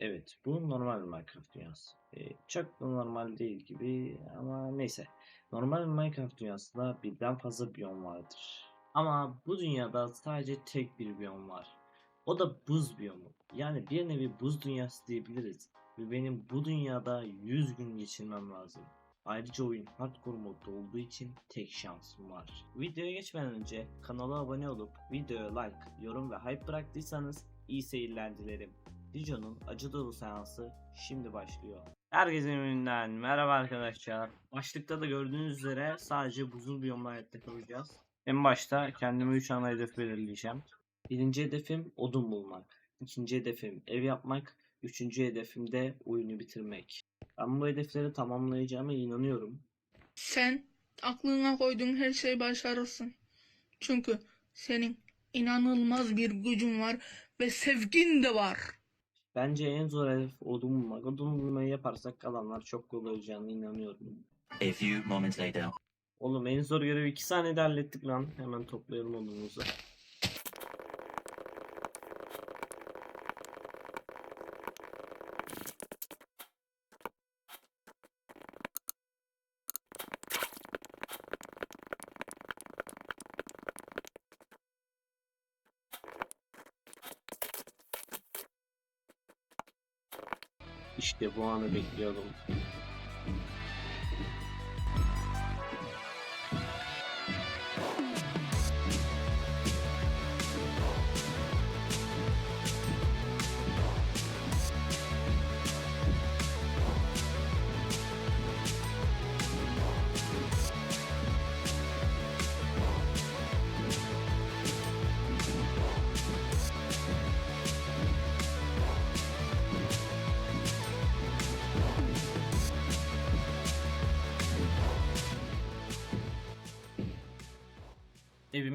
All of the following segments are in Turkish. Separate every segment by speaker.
Speaker 1: Evet, bu normal Minecraft dünyası. Ee, çok da normal değil gibi ama neyse. Normal Minecraft dünyasında birden fazla biyom vardır. Ama bu dünyada sadece tek bir biyom var. O da buz biyomu. Yani bir nevi buz dünyası diyebiliriz. Ve benim bu dünyada 100 gün geçirmem lazım. Ayrıca oyun hardcore modda olduğu için tek şansım var. Videoya geçmeden önce kanala abone olup videoya like, yorum ve hype bıraktıysanız iyi seyirler dilerim. Dijo'nun acı dolu seansı şimdi başlıyor. Herkese önünden merhaba arkadaşlar. Başlıkta da gördüğünüz üzere sadece buzul biyomla hayatta kalacağız. En başta kendime 3 ana hedef belirleyeceğim. Birinci hedefim odun bulmak. İkinci hedefim ev yapmak. Üçüncü hedefim de oyunu bitirmek. Ben bu hedefleri tamamlayacağıma inanıyorum.
Speaker 2: Sen aklına koyduğun her şeyi başarırsın. Çünkü senin inanılmaz bir gücün var ve sevgin de var.
Speaker 1: Bence en zor hedef odun bulmak. Odun bulmayı yaparsak kalanlar çok kolay olacağına inanıyorum.
Speaker 3: A few moments later.
Speaker 1: Oğlum en zor görevi 2 saniyede hallettik lan. Hemen toplayalım odunumuzu. İşte bu anı bekliyordum.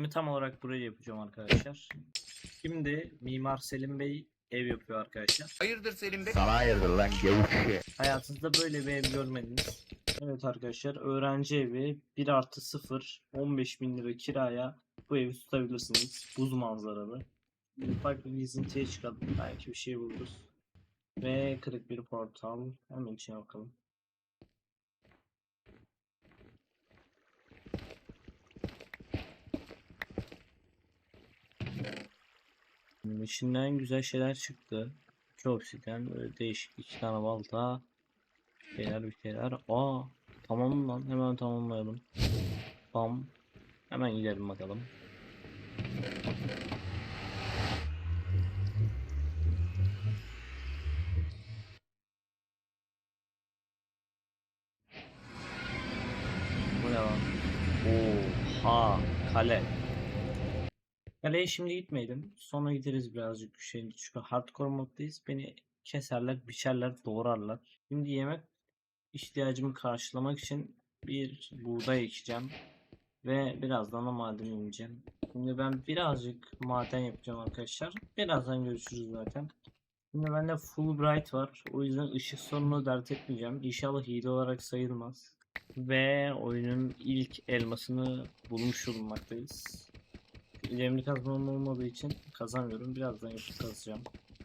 Speaker 1: Evimi tam olarak buraya yapacağım arkadaşlar. Şimdi Mimar Selim Bey ev yapıyor arkadaşlar.
Speaker 4: Hayırdır Selim Bey?
Speaker 5: Sana hayırdır lan gevşek.
Speaker 1: Hayatınızda böyle bir ev görmediniz. Evet arkadaşlar öğrenci evi 1 artı 0 15 bin lira kiraya bu evi tutabilirsiniz. Buz manzaralı. Ufak bir gezintiye çıkalım. Belki bir şey buluruz. Ve kırık bir portal. Hemen içine bakalım. İçinden güzel şeyler çıktı. İki obsidian, böyle değişik iki tane balta. Şeyler bir şeyler. Aa tamam lan hemen tamamlayalım. Bam. Hemen gidelim bakalım. Bu ne lan? Oha kale. Kaleye şimdi gitmeyelim. Sonra gideriz birazcık şey çünkü hardcore moddayız. Beni keserler, biçerler, doğrarlar. Şimdi yemek ihtiyacımı karşılamak için bir buğday ekeceğim. Ve birazdan da maden ineceğim. Şimdi ben birazcık maden yapacağım arkadaşlar. Birazdan görüşürüz zaten. Şimdi bende Fulbright var. O yüzden ışık sorunu dert etmeyeceğim. İnşallah hile olarak sayılmaz. Ve oyunun ilk elmasını bulmuş bulunmaktayız. Elimli kazmam olmadığı için kazanmıyorum. Birazdan yapıp kazacağım.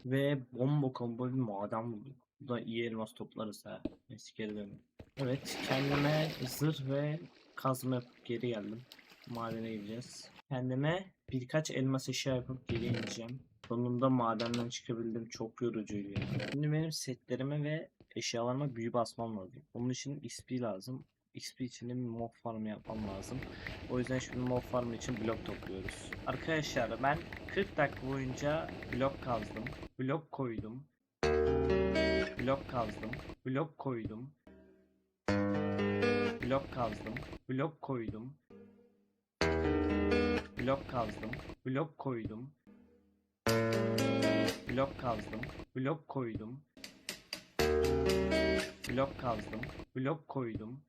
Speaker 1: Ve bomba combo bir maden buldum. Bu da iyi elmas toplarız ha. Neyse geri dönüyorum. Evet kendime zırh ve kazma yapıp geri geldim. Madene gideceğiz. Kendime birkaç elmas eşya yapıp geri ineceğim. Sonunda madenden çıkabildim. Çok yorucuydu ya. Şimdi benim setlerime ve eşyalarıma büyü basmam lazım. Onun için XP lazım. XP için de bir mob farm yapmam lazım. O yüzden şimdi mob farm için blok topluyoruz. Arkadaşlar ben 40 dakika boyunca blok kazdım. Blok koydum. Blok kazdım. Blok koydum. Blok kazdım. Blok koydum. Blok kazdım. Blok koydum. Blok kazdım. Blok koydum. Blok kazdım. Blok koydum.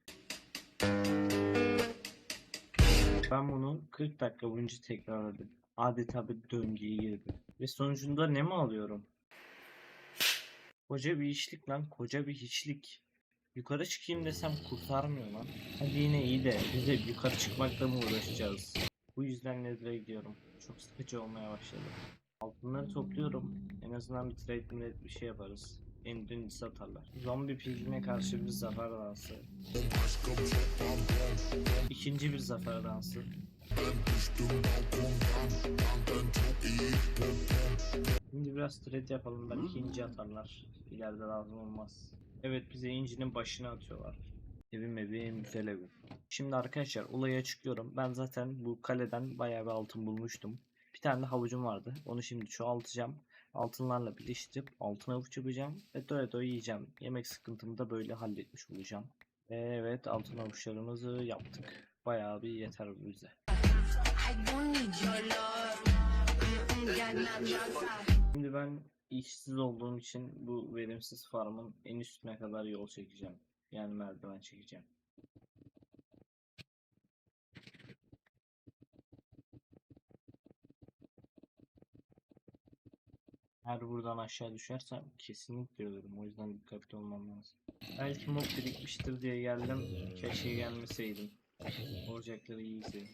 Speaker 1: Ben bunu 40 dakika boyunca tekrarladım. Adeta bir döngüye girdim. Ve sonucunda ne mi alıyorum? Koca bir işlik lan. Koca bir hiçlik. Yukarı çıkayım desem kurtarmıyor lan. Hadi yine iyi de bize yukarı çıkmakla mı uğraşacağız? Bu yüzden Nether'a gidiyorum. Çok sıkıcı olmaya başladı. Altınları topluyorum. En azından bir trade millet bir şey yaparız. Endüncisi atarlar. Zombi pigine karşı bir zafer dansı. İkinci bir zafer dansı. Şimdi biraz trade yapalım belki inci atarlar. İleride lazım olmaz. Evet bize incinin başına atıyorlar. Evim evim güzel evim. Şimdi arkadaşlar olayı açıklıyorum. Ben zaten bu kaleden bayağı bir altın bulmuştum. Bir tane de havucum vardı. Onu şimdi çoğaltacağım. Altınlarla birleştirip altın havuç yapacağım. Ve doya doya yiyeceğim. Yemek sıkıntımı da böyle halletmiş olacağım. Ve evet altın havuçlarımızı yaptık. Bayağı bir yeter bize. Şimdi ben işsiz olduğum için bu verimsiz farmın en üstüne kadar yol çekeceğim. Yani merdiven çekeceğim. Eğer buradan aşağı düşersem kesinlikle ölürüm. O yüzden dikkatli olmam lazım. Belki mob birikmiştir diye geldim. Keşke gelmeseydim. Olacakları iyi izleyin.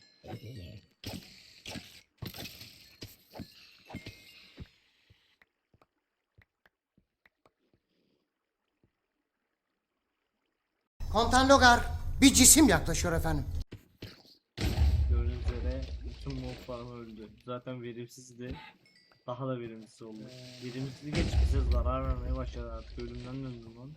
Speaker 4: Komutan Logar, bir cisim yaklaşıyor efendim.
Speaker 1: Gördüğünüz üzere bütün mob farm öldü. Zaten verimsizdi. Daha da verimsiz oldu. Verimsizliği geç bize zarar vermeye başladı artık. Ölümden döndüm lan.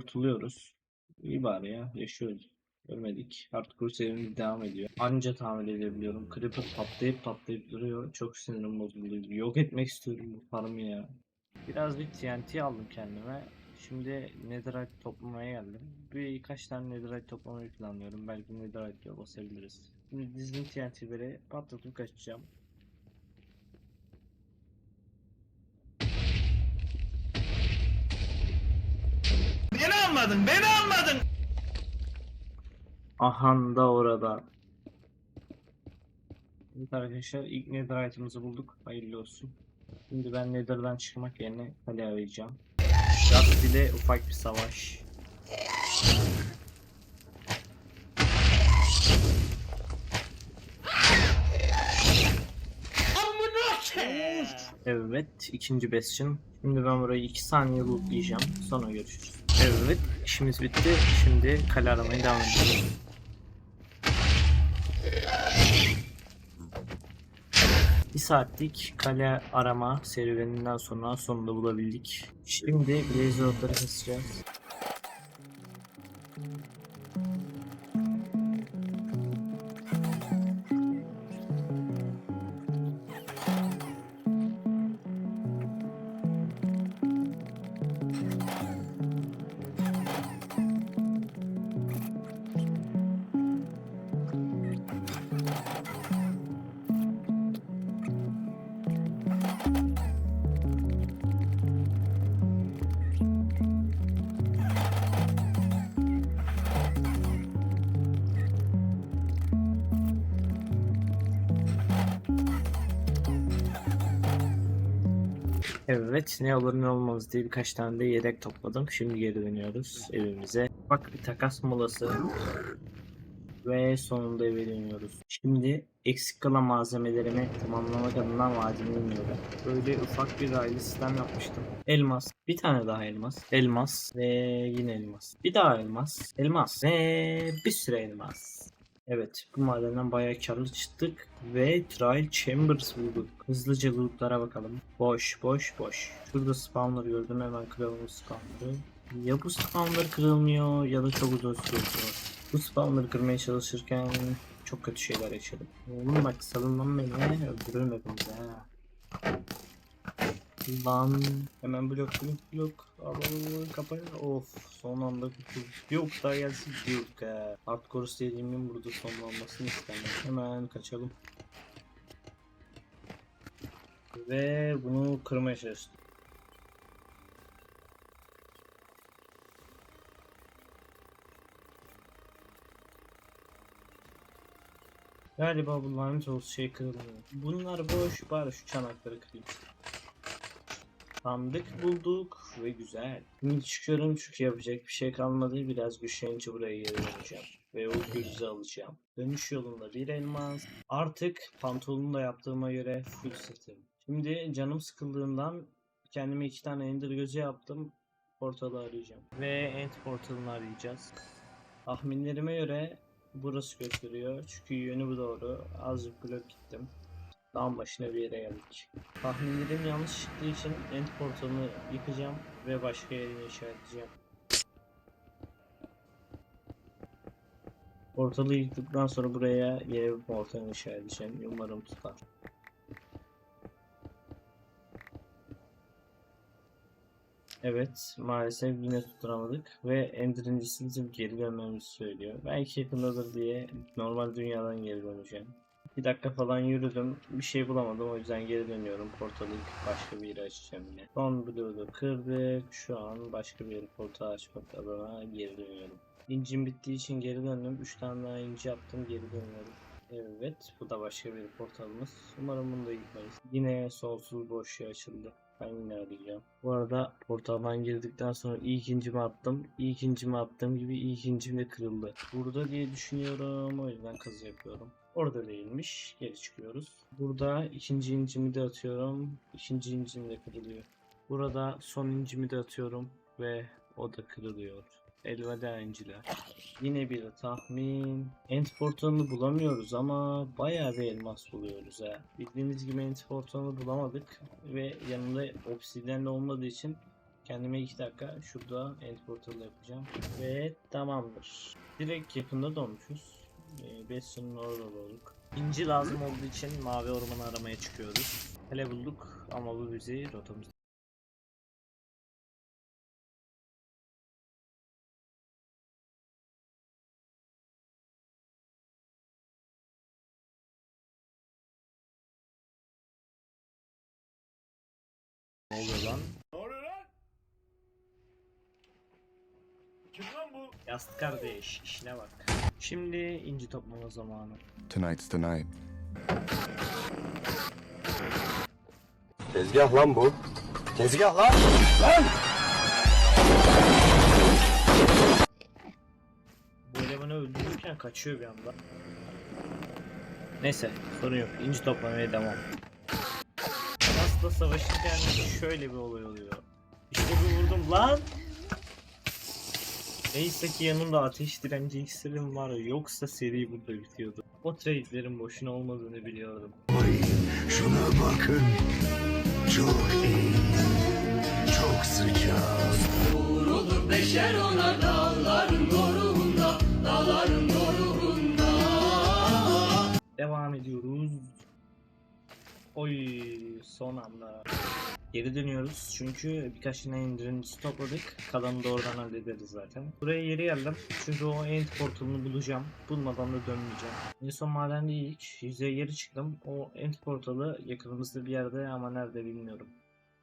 Speaker 1: Kurtuluyoruz. İyi bari ya. Yaşıyoruz. Ölmedik. Hardcore serimiz devam ediyor. Anca tahmin edebiliyorum. Creeper patlayıp patlayıp duruyor. Çok sinirim bozuldu. Yok etmek istiyorum bu farmı ya. Biraz bir TNT aldım kendime. Şimdi Netherite toplamaya geldim. Birkaç tane Netherite toplamayı planlıyorum. Belki Netherite'le basabiliriz. Şimdi dizdim TNT'leri patlatıp kaçacağım. Ahan da orada. Evet arkadaşlar ilk netherite'ımızı bulduk. Hayırlı olsun. Şimdi ben nether'dan çıkmak yerine kale arayacağım. Rust ile ufak bir savaş. Evet ikinci bastion. Şimdi ben burayı 2 saniye lootlayacağım. Sonra görüşürüz. Evet işimiz bitti. Şimdi kale aramaya devam ediyoruz. Bir saatlik kale arama serüveninden sonra sonunda bulabildik. Şimdi blaze roadları keseceğiz. Evet ne olur ne olmaz diye birkaç tane de yedek topladım. Şimdi geri dönüyoruz evimize. Bak bir takas molası. Ve sonunda eve dönüyoruz. Şimdi eksik kalan malzemelerimi tamamlamak adına vadime iniyorum. Böyle ufak bir raylı sistem yapmıştım. Elmas. Bir tane daha elmas. Elmas. Ve yine elmas. Bir daha elmas. Elmas. Ve bir sürü elmas. Evet, bu madenden bayağı karlı çıktık ve Trial Chambers bulduk. Hızlıca lootlara bakalım. Boş, boş, boş. Şurada spawner gördüm, hemen kıralım spawner'ı. Ya bu spawner kırılmıyor ya da çok uzun sürüyor. Bu spawner kırmaya çalışırken çok kötü şeyler yaşadım. Oğlum bak salın lan beni, öldürürüm hepinizi ha. Lan hemen blok blok blok. Alalım kapaya. Of son anda kurtulduk. Yok daha gelsin diyorduk he. Hardcore istediğimin burada sonlanmasını istemem. Hemen kaçalım. Ve bunu kırmaya çalıştım. Galiba bunların çoğu şey kırılmıyor. Bunlar boş bari şu çanakları kırayım. Sandık bulduk ve güzel. Şimdi çıkıyorum çünkü yapacak bir şey kalmadı. Biraz güçlenince buraya döneceğim. Ve o gözü alacağım. Dönüş yolunda bir elmas. Artık pantolonu da yaptığıma göre full setim. Şimdi canım sıkıldığından kendime iki tane ender gözü yaptım. Portalı arayacağım. Ve end portalını arayacağız. Tahminlerime göre burası gösteriyor. Çünkü yönü bu doğru. Azıcık blok gittim. Dağın başına bir yere geldik. Tahminlerim yanlış çıktığı için end portalını yıkacağım ve başka yerine işaretleyeceğim. Portalı yıktıktan sonra buraya yeni bir portal işaretleyeceğim. Umarım tutar. Evet, maalesef yine tutturamadık ve Ender'in geri dönmemizi söylüyor. Belki yakındadır diye normal dünyadan geri döneceğim. Bir dakika falan yürüdüm, bir şey bulamadım o yüzden geri dönüyorum. Portalı başka bir yere açacağım yine. Son bloğu kırdık, şu an başka bir portal açmak adına geri dönüyorum. İncim bittiği için geri döndüm, 3 tane daha inci yaptım, geri dönüyorum. Evet, bu da başka bir portalımız. Umarım bunu da yıkmayız. Yine sonsuz boşluğa açıldı. Yine arayacağım. Bu arada portaldan girdikten sonra ilk incimi attım. İlk incimi attığım gibi ilk incim de kırıldı. Burada diye düşünüyorum. O yüzden kazı yapıyorum. Orada değilmiş. Geri çıkıyoruz. Burada ikinci incimi de atıyorum. İkinci incim de kırılıyor. Burada son incimi de atıyorum. Ve o da kırılıyor. Elveda inciler. Yine bir tahmin. End portalını bulamıyoruz ama bayağı bir elmas buluyoruz ha. Bildiğiniz gibi end portalını bulamadık ve yanında obsidyen de olmadığı için kendime 2 dakika şurada end portalı yapacağım ve tamamdır. Direkt yakında dolmuşuz. Ee, Bastion'un orada olduk. İnci lazım olduğu için mavi ormanı aramaya çıkıyoruz. Hele bulduk ama bu bizi rotamız Ne oluyor lan?
Speaker 5: Ne oluyor lan? Kim lan bu?
Speaker 1: Yastık kardeş işine bak. Şimdi inci toplama zamanı.
Speaker 6: Tonight's the night.
Speaker 7: Tezgah lan bu. Tezgah lan. Lan!
Speaker 1: Bu elemanı öldürürken kaçıyor bir anda. Neyse sorun yok. İnci toplamaya devam. Aslında savaşırken şöyle bir olay oluyor. İşte bir vurdum lan. Neyse ki yanımda ateş direnci iksirim var yoksa seri burada bitiyordu. O trade'lerin boşuna olmadığını biliyordum.
Speaker 8: Şuna bakın. Çok iyi. Çok sıcak.
Speaker 1: Devam ediyoruz. Oy son anda. Geri dönüyoruz çünkü birkaç tane indirimci topladık. Kalanını da oradan hallederiz zaten. Buraya yeri geldim çünkü o end portalını bulacağım. Bulmadan da dönmeyeceğim. En son madende ilk yüzeye geri çıktım. O end portalı yakınımızda bir yerde ama nerede bilmiyorum.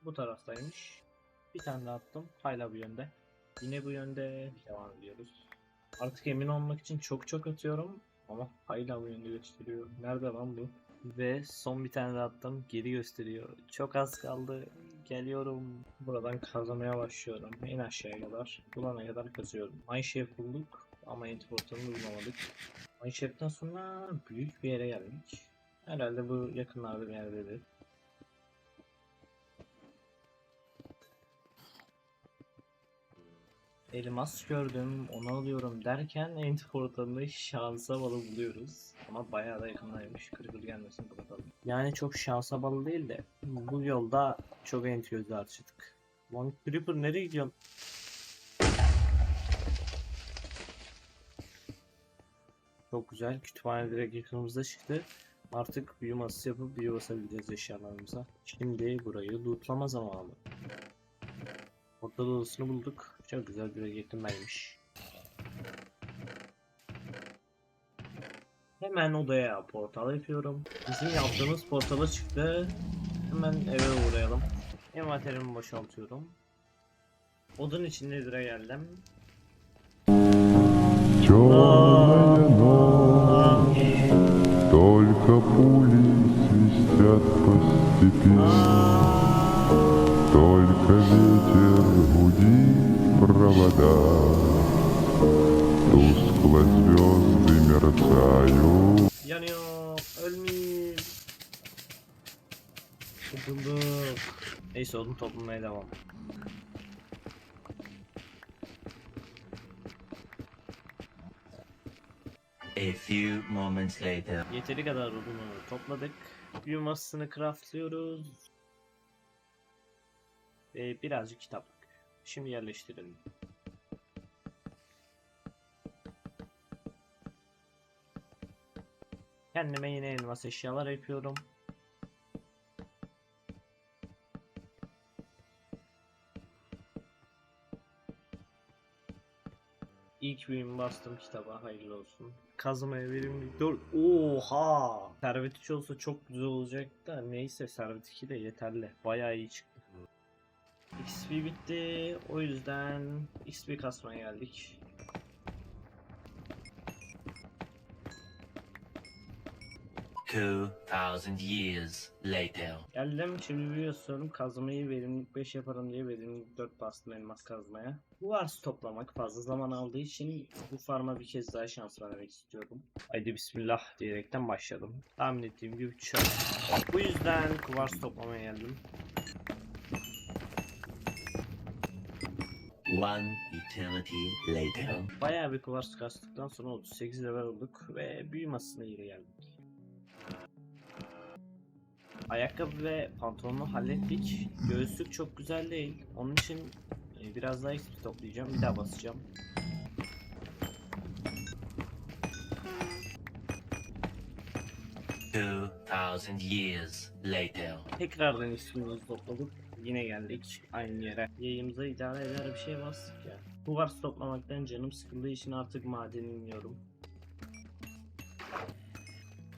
Speaker 1: Bu taraftaymış. Bir tane daha attım. Hala bu yönde. Yine bu yönde devam ediyoruz. Artık emin olmak için çok çok atıyorum. Ama hala bu yönde gösteriyor. Nerede lan bu? Ve son bir tane daha attım. Geri gösteriyor. Çok az kaldı. Geliyorum. Buradan kazmaya başlıyorum. En aşağıya kadar. Bulana kadar kazıyorum. Mineshaft bulduk. Ama Antiportal'ını bulamadık. Mineshaft'ten sonra büyük bir yere geldik. Herhalde bu yakınlarda bir yerdedir. Elmas gördüm, onu alıyorum derken portalını şansa bağlı buluyoruz. Ama bayağı da yakındaymış. Kırgır gelmesin bakalım. Yani çok şansa bağlı değil de bu yolda çok End gözü harcadık. Lan Creeper nereye gidiyorsun? Çok güzel. Kütüphane direkt yakınımızda çıktı. Artık büyü masası yapıp büyü basabileceğiz eşyalarımıza. Şimdi burayı lootlama zamanı. Portal odasını bulduk. Çok güzel bir götürmeymiş. Hemen odaya portal yapıyorum. Bizim yaptığımız portala çıktı. Hemen eve uğrayalım. Envanterimi boşaltıyorum. Odun içinde lira geldim.
Speaker 6: Только
Speaker 1: пули
Speaker 6: свистят по степи, Только ветер провода Тускло звезды мерцают
Speaker 1: Yanıyor ölmeyeyim Sıkıldık Neyse odun toplamaya devam
Speaker 9: A few moments later.
Speaker 1: Yeteri kadar odunu topladık. Yumasını craftlıyoruz. Ve birazcık kitap. Şimdi yerleştirelim. Kendime yine elmas eşyalar yapıyorum. İlk büyümü bastım kitaba hayırlı olsun. Kazmaya verimlilik 4. Oha! Servet 3 olsa çok güzel olacak da neyse Servet 2 de yeterli. Bayağı iyi çıktı. XP bitti. O yüzden XP kasmaya geldik.
Speaker 9: Two thousand years later.
Speaker 1: Geldim şimdi biliyorsun kazmayı verimlilik 5 yaparım diye verimlilik 4 bastım elmas kazmaya. Bu arsı toplamak fazla zaman aldığı için bu farma bir kez daha şans vermek istiyorum. Haydi bismillah diyerekten başladım. Tahmin ettiğim gibi çöp. Bu yüzden kuvars toplamaya geldim.
Speaker 9: One eternity later.
Speaker 1: Bayağı bir kuvars kastıktan sonra 38 level olduk ve büyü masasına geri geldik. Ayakkabı ve pantolonu hallettik. Göğüslük çok güzel değil. Onun için e, biraz daha XP toplayacağım. Bir daha basacağım.
Speaker 9: Two thousand years later.
Speaker 1: Tekrardan XP'mizi topladık. Yine geldik aynı yere. Yayımıza idare eder bir şey bastık ya. Kuvars toplamaktan canım sıkıldığı için artık madene iniyorum.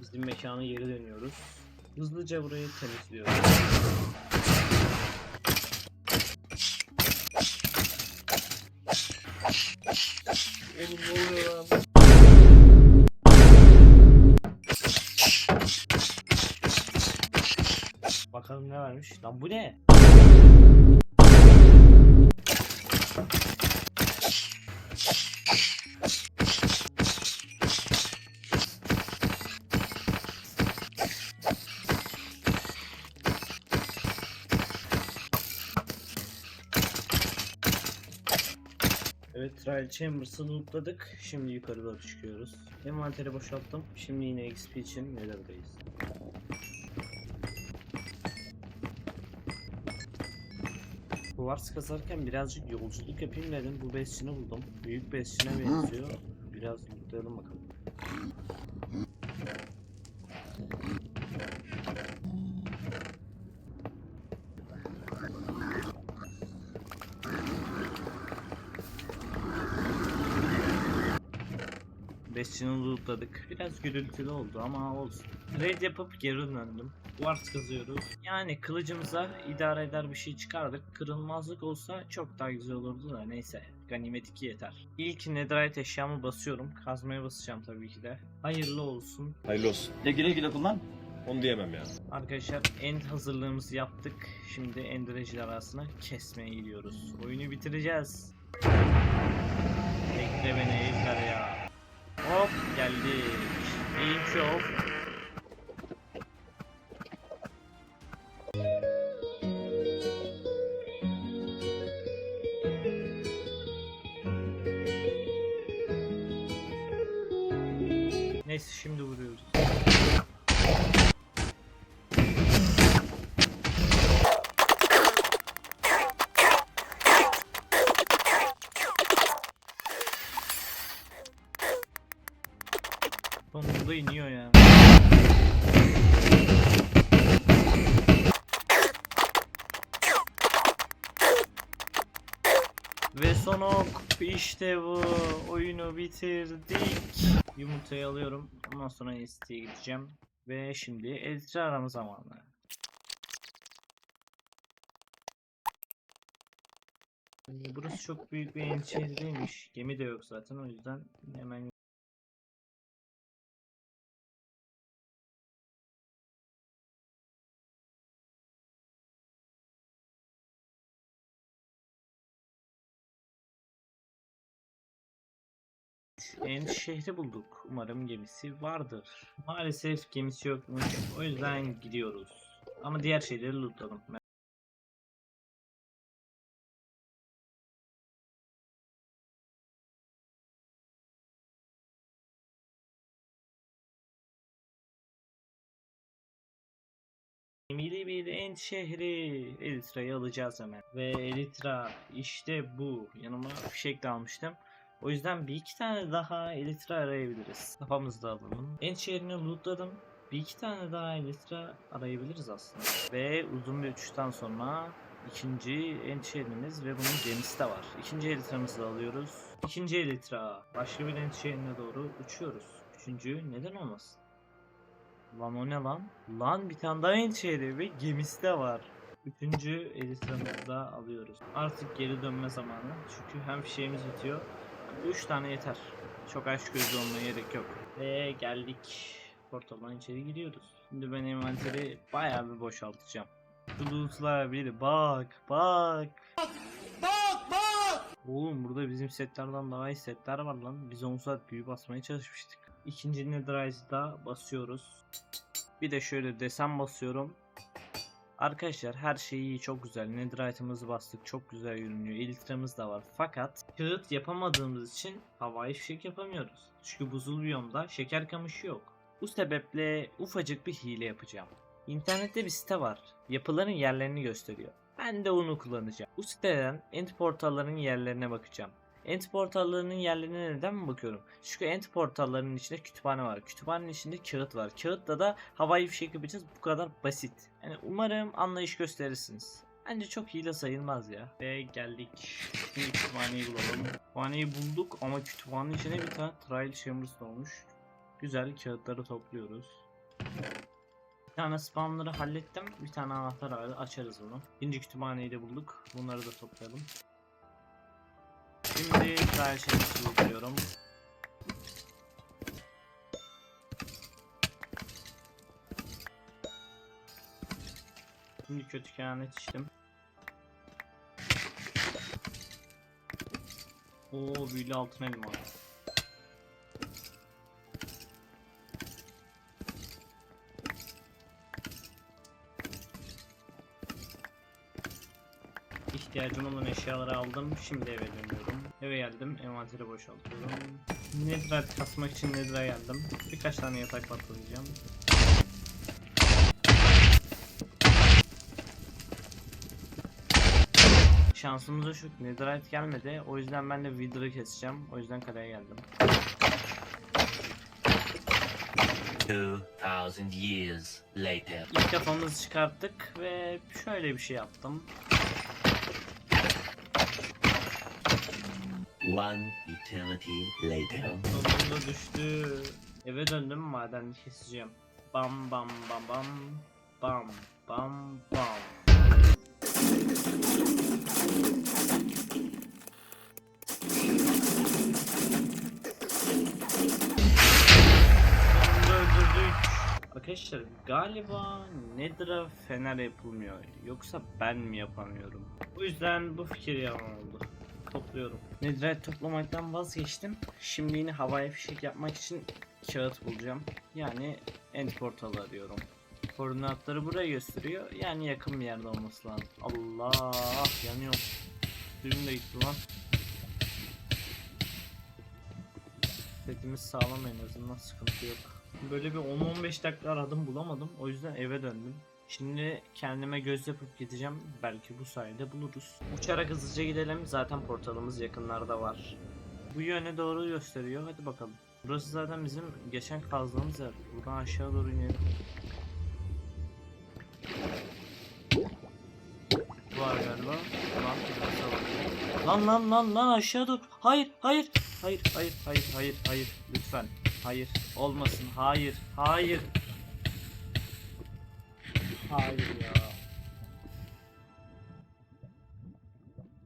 Speaker 1: Bizim mekana geri dönüyoruz. Hızlıca burayı temizliyoruz. Vermiş. Lan bu ne? Evet Trial Chambers'ı lootladık. Şimdi yukarı doğru çıkıyoruz. Envanteri boşalttım. Şimdi yine XP için Nether'dayız. Kuvars kasarken birazcık yolculuk yapayım dedim. Bu besçini buldum. Büyük besçine benziyor. Biraz lootlayalım bakalım. Besçini lootladık. Biraz gürültülü oldu ama olsun. Raid yapıp geri döndüm. Wars kazıyoruz. Yani kılıcımıza idare eder bir şey çıkardık. Kırılmazlık olsa çok daha güzel olurdu da neyse. Ganimet 2 yeter. İlk netherite eşyamı basıyorum. Kazmaya basacağım tabii ki de. Hayırlı olsun.
Speaker 7: Hayırlı olsun. De güle güle kullan. Onu diyemem ya.
Speaker 1: Arkadaşlar end hazırlığımızı yaptık. Şimdi ender ejderhasını kesmeye gidiyoruz. Oyunu bitireceğiz. Bekle beni ejderha. Hop geldik. Eğim şov. Neyse Sonunda iniyor ya. Ve son ok. İşte bu. Oyunu bitirdik. Yumurtayı alıyorum. Ondan sonra ST'ye gideceğim. Ve şimdi elçi arama zamanı. Burası çok büyük bir endişe değilmiş. Gemi de yok zaten o yüzden hemen End şehri bulduk. Umarım gemisi vardır. Maalesef gemisi yokmuş. O yüzden gidiyoruz. Ama diğer şeyleri lootladım. Gemili bir end şehri. Elitra'yı alacağız hemen. Ve Elitra işte bu. Yanıma fişek de almıştım. O yüzden bir iki tane daha Elitra arayabiliriz. Kafamızda alalım. End şehrini lootladım. Bir iki tane daha Elitra arayabiliriz aslında. Ve uzun bir uçuştan sonra ikinci end şehrimiz ve bunun gemisi de var. İkinci Elitra'mızı alıyoruz. İkinci Elitra. Başka bir end şehrine doğru uçuyoruz. Üçüncü neden olmasın? Lan o ne lan? Lan bir tane daha end şehri ve gemisi de var. Üçüncü Elitramızı da alıyoruz. Artık geri dönme zamanı. Çünkü hem fişeğimiz bitiyor. Hem de Üç tane yeter. Çok aç gözlü olmaya gerek yok. Ve geldik. Portaldan içeri giriyoruz. Şimdi ben envanteri bayağı bir boşaltacağım. Şu lootlara bir bak bak.
Speaker 4: Bak bak!
Speaker 1: Oğlum burada bizim setlerden daha iyi setler var lan. Biz 10 saat büyü basmaya çalışmıştık. İkinci Netherite'da basıyoruz. Bir de şöyle desen basıyorum. Arkadaşlar her şey iyi çok güzel. Netherite'ımızı bastık çok güzel görünüyor. Elitramız da var. Fakat kağıt yapamadığımız için havai fişek yapamıyoruz. Çünkü buzul biyomda şeker kamışı yok. Bu sebeple ufacık bir hile yapacağım. İnternette bir site var. Yapıların yerlerini gösteriyor. Ben de onu kullanacağım. Bu siteden end portallarının yerlerine bakacağım. End portallarının yerlerine neden mi bakıyorum? Çünkü end portallarının içinde kütüphane var. Kütüphanenin içinde kağıt var. Kağıtta da havai fişek yapacağız. Bu kadar basit. Yani umarım anlayış gösterirsiniz. Bence çok hile sayılmaz ya. Ve geldik. Kütüphaneyi bulalım. Kütüphaneyi bulduk ama kütüphanenin içine bir tane trial chambers olmuş. Güzel kağıtları topluyoruz. Bir tane spamları hallettim. Bir tane anahtar. Açarız bunu. İkinci kütüphaneyi de bulduk. Bunları da toplayalım. Şimdi trial chambers'ı buluyorum. Şimdi kötü kehanet içtim. Oo büyülü altın elma. İhtiyacım olan eşyaları aldım. Şimdi eve dönüyorum. Eve geldim. Envanteri boşaltıyorum. Netherite kasmak için Nether'a geldim. Birkaç tane yatak patlatacağım. Şansımıza şu Netherite gelmedi. O yüzden ben de Wither'ı keseceğim. O yüzden kaleye geldim.
Speaker 9: 2000 years later.
Speaker 1: İlk kafamızı çıkarttık ve şöyle bir şey yaptım.
Speaker 9: One eternity later.
Speaker 1: Sonunda düştü. Eve döndüm madeni keseceğim. Bam bam bam bam. Bam bam bam. Arkadaşlar galiba Nether'a fener yapılmıyor. Yoksa ben mi yapamıyorum? O yüzden bu fikir yalan oldu. Topluyorum. Netherite toplamaktan vazgeçtim. Şimdi yine havai fişek yapmak için kağıt bulacağım. Yani end portalı arıyorum. Koordinatları buraya gösteriyor. Yani yakın bir yerde olması lazım. Allah yanıyorum. Suyum da gitti lan. Setimiz sağlam en azından sıkıntı yok. Böyle bir 10-15 dakika aradım bulamadım. O yüzden eve döndüm. Şimdi kendime göz yapıp gideceğim. Belki bu sayede buluruz. Uçarak hızlıca gidelim. Zaten portalımız yakınlarda var. Bu yöne doğru gösteriyor. Hadi bakalım. Burası zaten bizim geçen kazdığımız yer. Buradan aşağı doğru inelim. Var galiba. Lan, lan lan lan aşağı dur. Hayır hayır. Hayır hayır hayır hayır hayır. Lütfen. Hayır. Olmasın. Hayır. Hayır. Hayır ya.